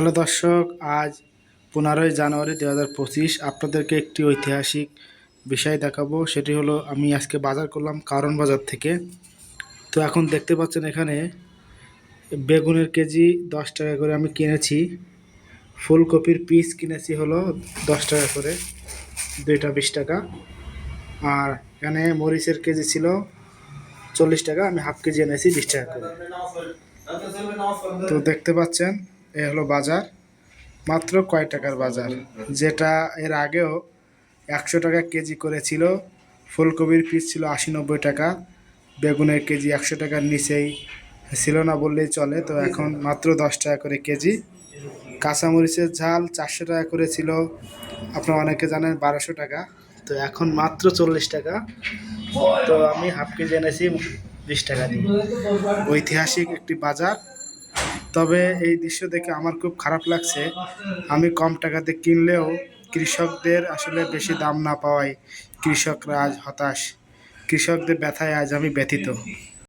Hello দর্শক, আজ পনেরোই জানুয়ারি দু হাজার পঁচিশ। আপনাদেরকে একটি ঐতিহাসিক বিষয় দেখাবো, সেটি হলো আমি আজকে বাজার করলাম কারণ বাজার থেকে। তো এখন দেখতে পাচ্ছেন এখানে বেগুনের কেজি দশ টাকা করে আমি কিনেছি। ফুলকপির পিস কিনেছি হলো দশ টাকা করে, দুইটা বিশ টাকা। আর এখানে মরিচের কেজি ছিল চল্লিশ টাকা, আমি হাফ কেজি এনেছি বিশ টাকা করে। তো দেখতে পাচ্ছেন এ হলো বাজার। মাত্র কয় টাকার বাজার? যেটা এর আগেও একশো টাকা কেজি করেছিল। ফুলকপির পিস ছিল আশি নব্বই টাকা। বেগুনের কেজি একশো টাকার নিচেই ছিল না বললেই চলে। তো এখন মাত্র দশ টাকা করে কেজি। কাঁচামরিচের ঝাল চারশো টাকা করে ছিল আপনারা অনেকে জানেন বারোশো টাকা। তো এখন মাত্র চল্লিশ টাকা। তো আমি হাফ কেজি এনেছি, বিশ টাকা দিয়ে ঐতিহাসিক একটি বাজার। তবে এই দৃশ্য দেখে আমার খুব খারাপ লাগছে। আমি কম টাকাতে কিনলেও কৃষকদের আসলে বেশি দাম না পাওয়ায় কৃষকরা আজ হতাশ। কৃষকদের ব্যথায় আজ আমি ব্যথিত।